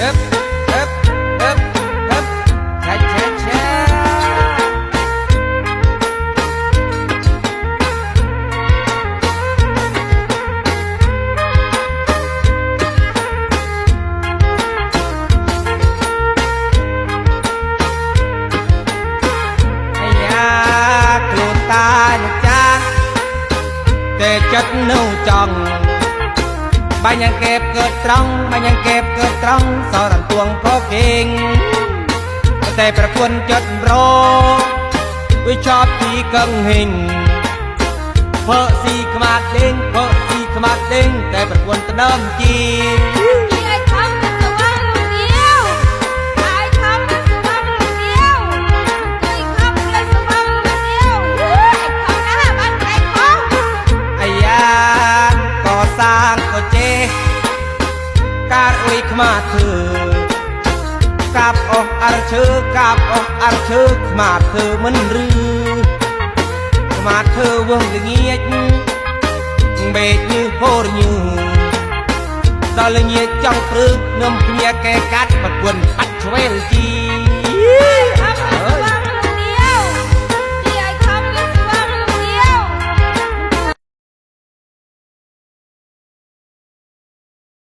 ép ép ép ép. Cha cha cha. Ta cha tê chất nâu chồng បាញ់យ៉ាងកេបកើតត្រង់បាញ់យ៉ាងកេបកើតត្រង់សរំទួងក៏គេងតែប្រពន្ធចិត្តរវាចប់ទីកឹងហេងភើស៊ីខ្មាតដេងភើស៊ីខ្មាតដេងតែប្រពន្ធត្ដើមជី ការអុយខ្មាតធ្វើកាប់អស់អរឈើកាប់អស់អរឈើខ្មាតធ្វើមិនឬខ្មាតធ្វើវងល្ងាចបេកញើហូរញើដល់ល្ងាចចង់ព្រឹកនឹមគ្នាកែកាត់ប្រគុណបាច់ឆ្វេលជី